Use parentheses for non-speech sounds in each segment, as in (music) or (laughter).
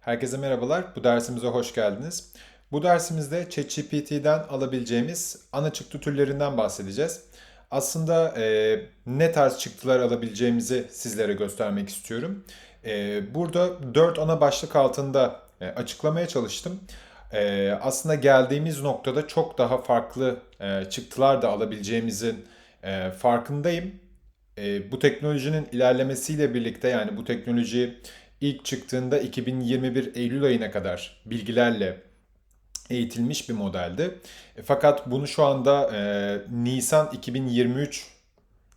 Herkese merhabalar. Bu dersimize hoş geldiniz. Bu dersimizde ChatGPT'den alabileceğimiz ana çıktı türlerinden bahsedeceğiz. Aslında e, ne tarz çıktılar alabileceğimizi sizlere göstermek istiyorum. E, burada dört ana başlık altında e, açıklamaya çalıştım. E, aslında geldiğimiz noktada çok daha farklı e, çıktılar da alabileceğimizin e, farkındayım. E, bu teknolojinin ilerlemesiyle birlikte yani bu teknoloji ilk çıktığında 2021 Eylül ayına kadar bilgilerle eğitilmiş bir modeldi. E, fakat bunu şu anda e, Nisan 2023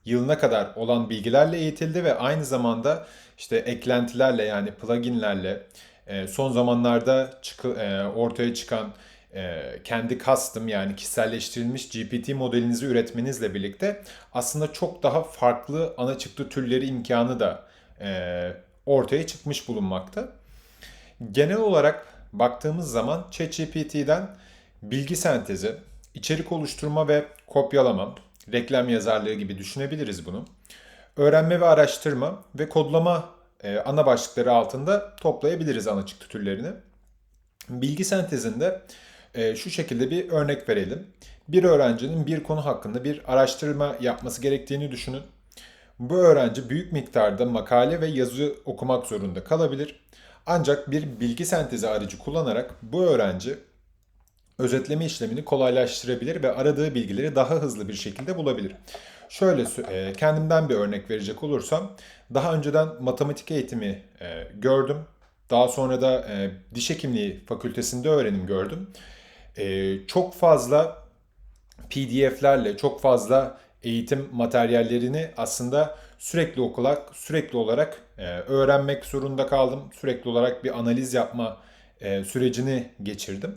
yılına kadar olan bilgilerle eğitildi ve aynı zamanda işte eklentilerle yani pluginlerle e, son zamanlarda çıkı, e, ortaya çıkan e, kendi custom yani kişiselleştirilmiş GPT modelinizi üretmenizle birlikte aslında çok daha farklı ana çıktı türleri imkanı da e, ortaya çıkmış bulunmakta. Genel olarak baktığımız zaman ChatGPT'den bilgi sentezi, içerik oluşturma ve kopyalama, reklam yazarlığı gibi düşünebiliriz bunu. Öğrenme ve araştırma ve kodlama e, ana başlıkları altında toplayabiliriz ana çıktı türlerini. Bilgi sentezinde e, şu şekilde bir örnek verelim. Bir öğrencinin bir konu hakkında bir araştırma yapması gerektiğini düşünün. Bu öğrenci büyük miktarda makale ve yazı okumak zorunda kalabilir. Ancak bir bilgi sentezi aracı kullanarak bu öğrenci özetleme işlemini kolaylaştırabilir ve aradığı bilgileri daha hızlı bir şekilde bulabilir. Şöyle e, kendimden bir örnek verecek olursam, daha önceden matematik eğitimi e, gördüm. Daha sonra da e, diş hekimliği fakültesinde öğrenim gördüm. Çok fazla PDF'lerle, çok fazla eğitim materyallerini aslında sürekli okula, sürekli olarak öğrenmek zorunda kaldım. Sürekli olarak bir analiz yapma sürecini geçirdim.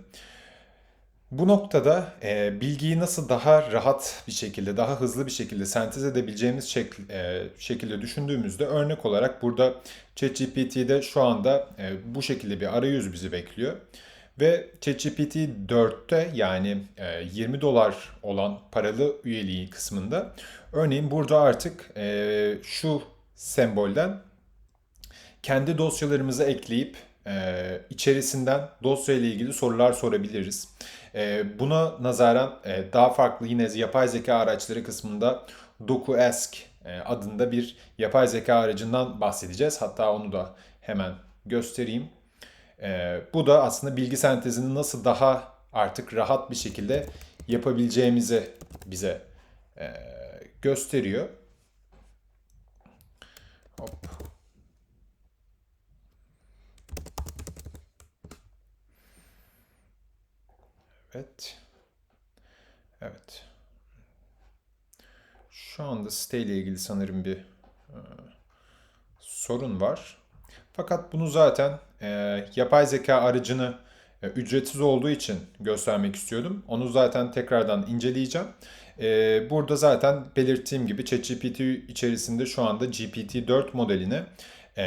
Bu noktada e, bilgiyi nasıl daha rahat bir şekilde, daha hızlı bir şekilde sentez edebileceğimiz şekl, e, şekilde düşündüğümüzde örnek olarak burada ChatGPT'de şu anda e, bu şekilde bir arayüz bizi bekliyor. Ve ChatGPT 4'te yani e, 20 dolar olan paralı üyeliği kısmında örneğin burada artık e, şu sembolden kendi dosyalarımızı ekleyip e, içerisinden dosya ile ilgili sorular sorabiliriz. E, buna nazaran e, daha farklı yine yapay zeka araçları kısmında DokuEsk e, adında bir yapay zeka aracından bahsedeceğiz. Hatta onu da hemen göstereyim. E, bu da aslında bilgi sentezini nasıl daha artık rahat bir şekilde yapabileceğimizi bize e, gösteriyor. Hop. Evet. Evet. Şu anda site ile ilgili sanırım bir e, sorun var. Fakat bunu zaten e, yapay zeka aracını e, ücretsiz olduğu için göstermek istiyordum. Onu zaten tekrardan inceleyeceğim. E, burada zaten belirttiğim gibi ChatGPT içerisinde şu anda GPT-4 modeline e,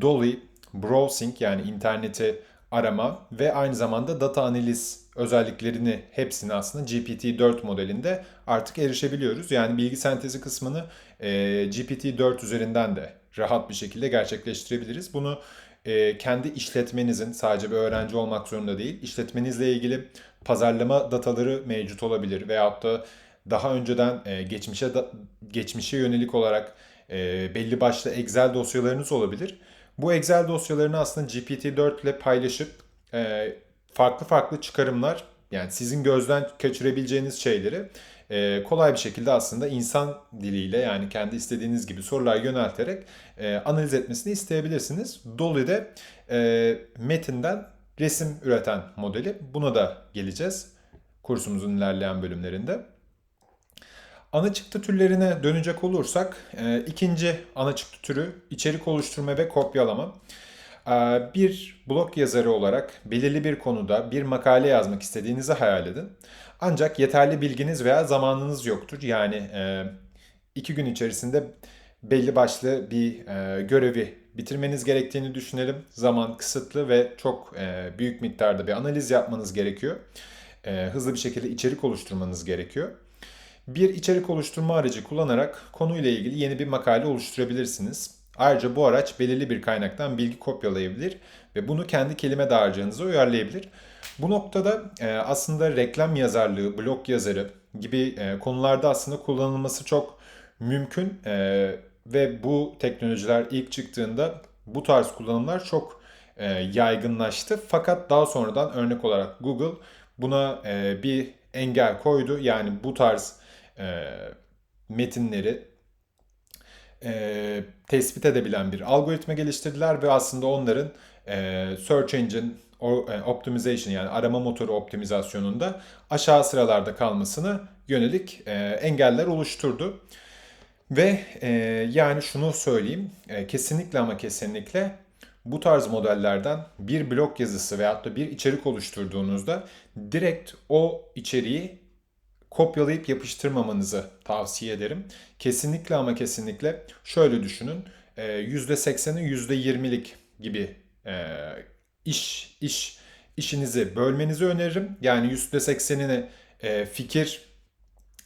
Dolly Browsing yani interneti arama ve aynı zamanda data analiz özelliklerini hepsini aslında GPT-4 modelinde artık erişebiliyoruz. Yani bilgi sentezi kısmını e, GPT-4 üzerinden de rahat bir şekilde gerçekleştirebiliriz. Bunu e, kendi işletmenizin sadece bir öğrenci olmak zorunda değil, işletmenizle ilgili pazarlama dataları mevcut olabilir veyahut da daha önceden e, geçmişe da, geçmişe yönelik olarak e, belli başlı Excel dosyalarınız olabilir. Bu Excel dosyalarını aslında GPT-4 ile paylaşıp e, farklı farklı çıkarımlar yani sizin gözden kaçırabileceğiniz şeyleri e, kolay bir şekilde aslında insan diliyle yani kendi istediğiniz gibi sorular yönelterek e, analiz etmesini isteyebilirsiniz. Dolly'de e, metinden resim üreten modeli. Buna da geleceğiz kursumuzun ilerleyen bölümlerinde. Ana çıktı türlerine dönecek olursak e, ikinci ana çıktı türü içerik oluşturma ve kopyalama. E, bir blog yazarı olarak belirli bir konuda bir makale yazmak istediğinizi hayal edin. Ancak yeterli bilginiz veya zamanınız yoktur. Yani e, iki gün içerisinde belli başlı bir görevi bitirmeniz gerektiğini düşünelim. Zaman kısıtlı ve çok büyük miktarda bir analiz yapmanız gerekiyor. Hızlı bir şekilde içerik oluşturmanız gerekiyor. Bir içerik oluşturma aracı kullanarak konuyla ilgili yeni bir makale oluşturabilirsiniz. Ayrıca bu araç belirli bir kaynaktan bilgi kopyalayabilir ve bunu kendi kelime dağarcığınıza uyarlayabilir. Bu noktada e, aslında reklam yazarlığı, blog yazarı gibi e, konularda aslında kullanılması çok mümkün e, ve bu teknolojiler ilk çıktığında bu tarz kullanımlar çok yaygınlaştı. Fakat daha sonradan örnek olarak Google buna bir engel koydu. Yani bu tarz metinleri e, tespit edebilen bir algoritma geliştirdiler ve aslında onların e, search engine e, optimization yani arama motoru optimizasyonunda aşağı sıralarda kalmasını yönelik e, engeller oluşturdu. Ve e, yani şunu söyleyeyim, e, kesinlikle ama kesinlikle bu tarz modellerden bir blog yazısı veyahut da bir içerik oluşturduğunuzda direkt o içeriği kopyalayıp yapıştırmamanızı tavsiye ederim. Kesinlikle ama kesinlikle şöyle düşünün. %80'i %20'lik gibi e, iş iş işinizi bölmenizi öneririm. Yani %80'ini e, fikir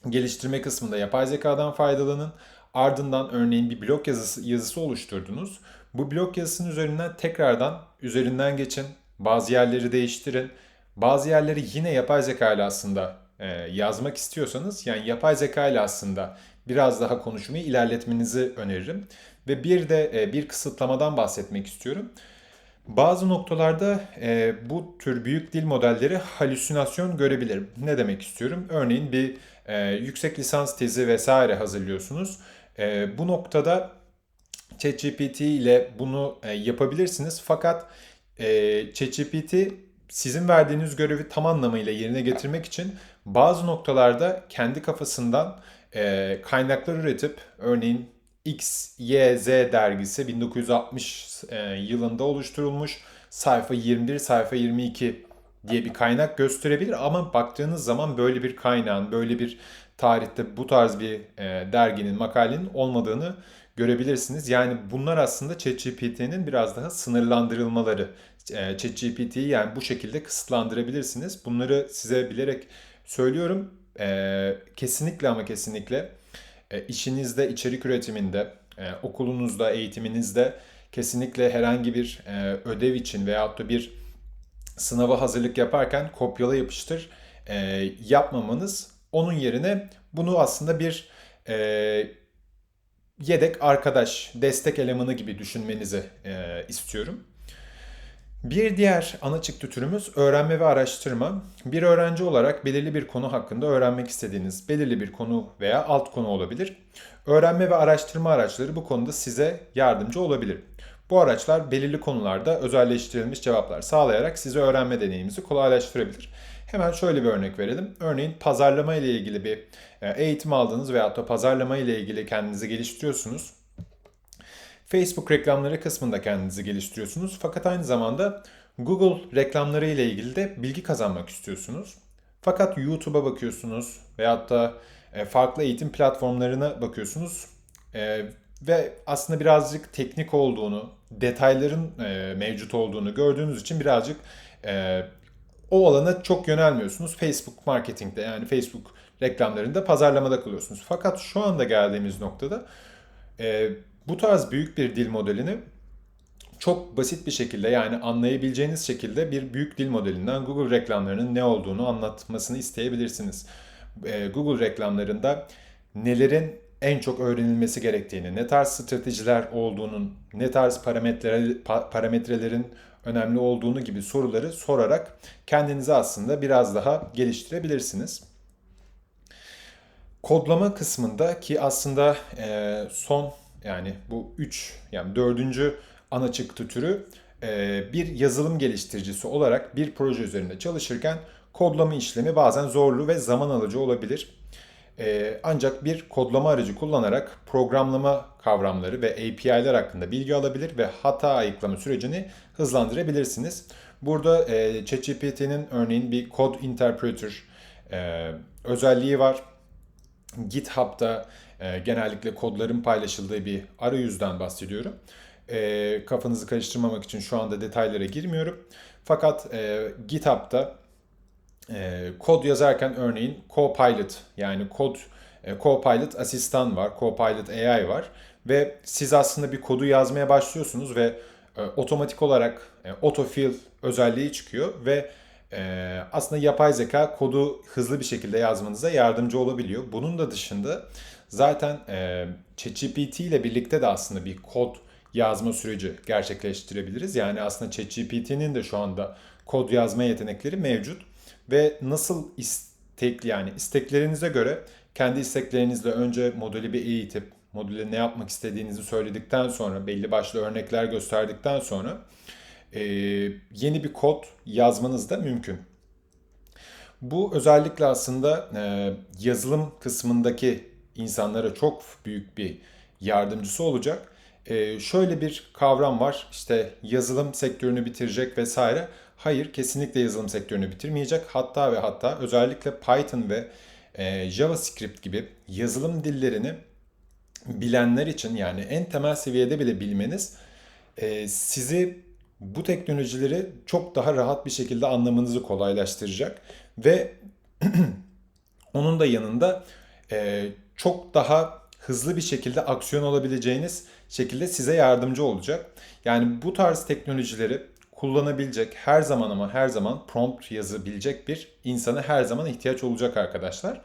geliştirme kısmında yapay zekadan faydalanın. Ardından örneğin bir blog yazısı, yazısı oluşturdunuz. Bu blog yazısının üzerinden tekrardan üzerinden geçin. Bazı yerleri değiştirin. Bazı yerleri yine yapay zeka ile aslında e, yazmak istiyorsanız yani yapay zeka ile aslında biraz daha konuşmayı ilerletmenizi öneririm. Ve bir de e, bir kısıtlamadan bahsetmek istiyorum. Bazı noktalarda e, bu tür büyük dil modelleri halüsinasyon görebilir. Ne demek istiyorum? Örneğin bir e, yüksek lisans tezi vesaire hazırlıyorsunuz. E, bu noktada ChatGPT ile bunu e, yapabilirsiniz. Fakat e, ChatGPT sizin verdiğiniz görevi tam anlamıyla yerine getirmek için bazı noktalarda kendi kafasından e, kaynaklar üretip örneğin X, Y, Z dergisi 1960 e, yılında oluşturulmuş. Sayfa 21, sayfa 22 diye bir kaynak gösterebilir ama baktığınız zaman böyle bir kaynağın, böyle bir tarihte bu tarz bir e, derginin, makalenin olmadığını görebilirsiniz. Yani bunlar aslında ChatGPT'nin biraz daha sınırlandırılmaları. E, ChatGPT'yi yani bu şekilde kısıtlandırabilirsiniz. Bunları size bilerek söylüyorum. E, kesinlikle ama kesinlikle e, işinizde, içerik üretiminde, e, okulunuzda, eğitiminizde kesinlikle herhangi bir e, ödev için veyahut da bir sınava hazırlık yaparken kopyala yapıştır e, yapmamanız onun yerine bunu aslında bir e, yedek arkadaş, destek elemanı gibi düşünmenizi e, istiyorum. Bir diğer ana çıktı türümüz öğrenme ve araştırma. Bir öğrenci olarak belirli bir konu hakkında öğrenmek istediğiniz belirli bir konu veya alt konu olabilir. Öğrenme ve araştırma araçları bu konuda size yardımcı olabilir. Bu araçlar belirli konularda özelleştirilmiş cevaplar sağlayarak size öğrenme deneyiminizi kolaylaştırabilir. Hemen şöyle bir örnek verelim. Örneğin pazarlama ile ilgili bir e, eğitim aldınız veyahut da pazarlama ile ilgili kendinizi geliştiriyorsunuz. Facebook reklamları kısmında kendinizi geliştiriyorsunuz. Fakat aynı zamanda Google reklamları ile ilgili de bilgi kazanmak istiyorsunuz. Fakat YouTube'a bakıyorsunuz veyahut da e, farklı eğitim platformlarına bakıyorsunuz. E, ve aslında birazcık teknik olduğunu, detayların e, mevcut olduğunu gördüğünüz için birazcık o alana çok yönelmiyorsunuz. Facebook marketingde yani Facebook reklamlarında pazarlamada kalıyorsunuz. Fakat şu anda geldiğimiz noktada bu tarz büyük bir dil modelini çok basit bir şekilde yani anlayabileceğiniz şekilde bir büyük dil modelinden Google reklamlarının ne olduğunu anlatmasını isteyebilirsiniz. Ee, Google reklamlarında nelerin en çok öğrenilmesi gerektiğini, ne tarz stratejiler olduğunun, ne tarz parametre, parametrelerin önemli olduğunu gibi soruları sorarak kendinizi aslında biraz daha geliştirebilirsiniz. Kodlama kısmında ki aslında e, son yani bu 3 yani 4. ana çıktı türü e, bir yazılım geliştiricisi olarak bir proje üzerinde çalışırken kodlama işlemi bazen zorlu ve zaman alıcı olabilir. E, ancak bir kodlama aracı kullanarak programlama kavramları ve API'ler hakkında bilgi alabilir ve hata ayıklama sürecini hızlandırabilirsiniz. Burada e, ChatGPT'nin örneğin bir Code Interpreter özelliği var. GitHub'da e, genellikle kodların paylaşıldığı bir arayüzden bahsediyorum. E, kafanızı karıştırmamak için şu anda detaylara girmiyorum. Fakat e, GitHub'da e, kod yazarken örneğin Copilot yani kod e, Copilot asistan var, Copilot AI var ve siz aslında bir kodu yazmaya başlıyorsunuz ve otomatik olarak e, autofill özelliği çıkıyor ve aslında yapay zeka kodu hızlı bir şekilde yazmanıza yardımcı olabiliyor. Bunun da dışında zaten ChatGPT ile birlikte de aslında bir kod yazma süreci gerçekleştirebiliriz. Yani aslında ChatGPT'nin de şu anda kod yazma yetenekleri mevcut ve nasıl istek yani isteklerinize göre kendi isteklerinizle önce modeli bir eğitip modüle ne yapmak istediğinizi söyledikten sonra belli başlı örnekler gösterdikten sonra e, yeni bir kod yazmanız da mümkün. Bu özellikle aslında e, yazılım kısmındaki insanlara çok büyük bir yardımcısı olacak. E, şöyle bir kavram var işte yazılım sektörünü bitirecek vesaire. Hayır kesinlikle yazılım sektörünü bitirmeyecek. Hatta ve hatta özellikle Python ve e, JavaScript gibi yazılım dillerini bilenler için yani en temel seviyede bile bilmeniz e, sizi bu teknolojileri çok daha rahat bir şekilde anlamanızı kolaylaştıracak ve (clears throat) onun da yanında e, çok daha hızlı bir şekilde aksiyon alabileceğiniz şekilde size yardımcı olacak. Yani bu tarz teknolojileri kullanabilecek her zaman ama her zaman prompt yazabilecek bir insana her zaman ihtiyaç olacak arkadaşlar.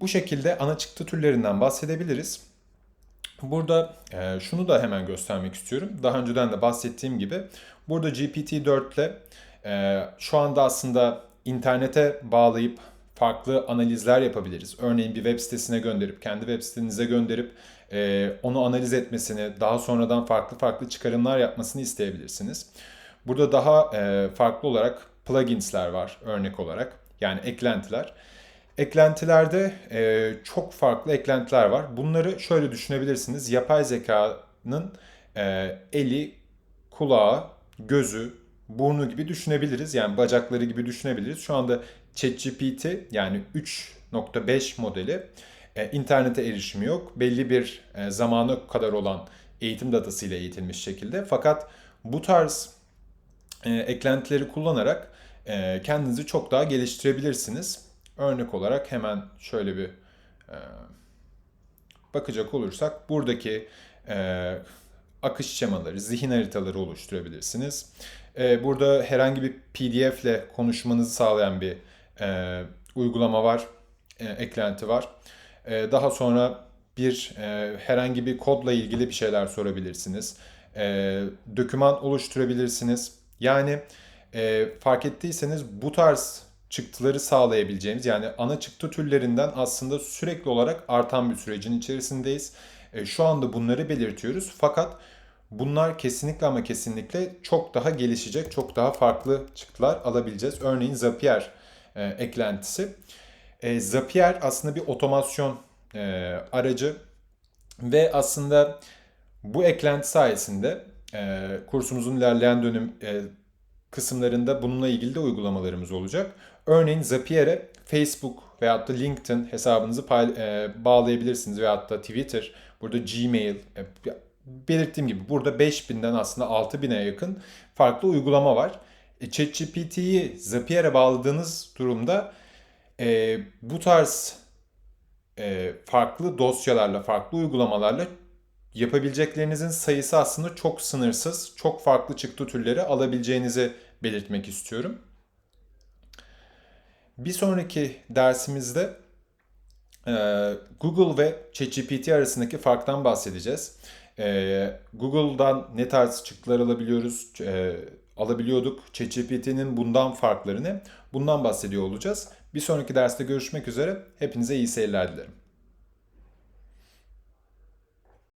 Bu şekilde ana çıktı türlerinden bahsedebiliriz. Burada e, şunu da hemen göstermek istiyorum. Daha önceden de bahsettiğim gibi burada GPT-4 ile e, şu anda aslında internete bağlayıp farklı analizler yapabiliriz. Örneğin bir web sitesine gönderip, kendi web sitenize gönderip e, onu analiz etmesini, daha sonradan farklı farklı çıkarımlar yapmasını isteyebilirsiniz. Burada daha e, farklı olarak pluginsler var örnek olarak. Yani eklentiler. Eklentilerde e, çok farklı eklentiler var. Bunları şöyle düşünebilirsiniz. Yapay zekanın e, eli, kulağı, gözü, burnu gibi düşünebiliriz. Yani bacakları gibi düşünebiliriz. Şu anda ChatGPT yani 3.5 modeli e, internete erişimi yok. Belli bir e, zamana kadar olan eğitim datasıyla eğitilmiş şekilde. Fakat bu tarz e, eklentileri kullanarak e, kendinizi çok daha geliştirebilirsiniz. Örnek olarak hemen şöyle bir e, bakacak olursak buradaki e, akış şemaları, zihin haritaları oluşturabilirsiniz. E, burada herhangi bir PDF ile konuşmanızı sağlayan bir e, uygulama var, e, eklenti var. E, daha sonra bir e, herhangi bir kodla ilgili bir şeyler sorabilirsiniz. E, doküman oluşturabilirsiniz. Yani e, fark ettiyseniz bu tarz çıktıları sağlayabileceğimiz yani ana çıktı türlerinden aslında sürekli olarak artan bir sürecin içerisindeyiz. E, şu anda bunları belirtiyoruz fakat bunlar kesinlikle ama kesinlikle çok daha gelişecek, çok daha farklı çıktılar alabileceğiz. Örneğin Zapier e, eklentisi. E, Zapier aslında bir otomasyon e, aracı ve aslında bu eklenti sayesinde e, kursumuzun ilerleyen dönüm e, kısımlarında bununla ilgili de uygulamalarımız olacak. Örneğin Zapier'e Facebook veyahut da LinkedIn hesabınızı e, bağlayabilirsiniz veyahut da Twitter, burada Gmail, e, belirttiğim gibi burada 5000'den aslında 6000'e yakın farklı uygulama var. E, ChatGPT'yi Zapier'e bağladığınız durumda e, bu tarz e, farklı dosyalarla, farklı uygulamalarla yapabileceklerinizin sayısı aslında çok sınırsız, çok farklı çıktı türleri alabileceğinizi belirtmek istiyorum. Bir sonraki dersimizde e, Google ve ChatGPT arasındaki farktan bahsedeceğiz. E, Google'dan ne tarz çıktılar alabiliyoruz, e, alabiliyorduk. ChatGPT'nin bundan farklarını bundan bahsediyor olacağız. Bir sonraki derste görüşmek üzere. Hepinize iyi seyirler dilerim.